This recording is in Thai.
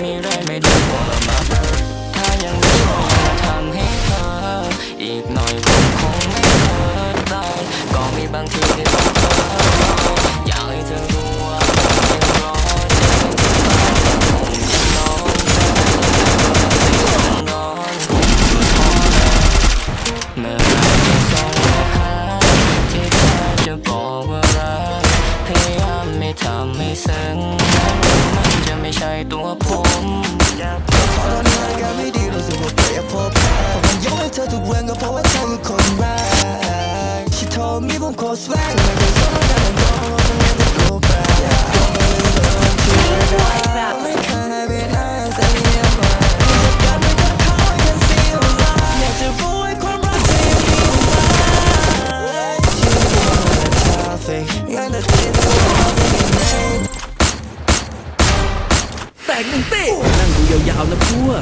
มีแรงไม่ได้หัวละมาถ้ายังไม่พอทำให้เธออีกหน่อยผมคงไม่เธอตายก็มีบางทีที่ต้องเธออยากให้เธอรู้ว่าผมยังรอเจ็บผมยังนอนแต่นอนคงพอแล้วเมื่อไรจะส่งหาที่เธอจะบอกว่ารักพยายามไม่ทำให้ซึ้ง ก็เพราะว่าเธอคือคนแรก She told me ผมโคตร swag ไม่เคยสนว่าการมองว่าฉันยังจะ go back ไม่เคยให้ไปไหน say you're mine จะกันไม่กับเขา I can see your light อยากจะรู้ให้ความรักเธอยังมีไหม You are traffic งั้นแต่ที่เธอบอกไม่มีแตกหนึ่งเต้นั่งดูยาวๆนะพัว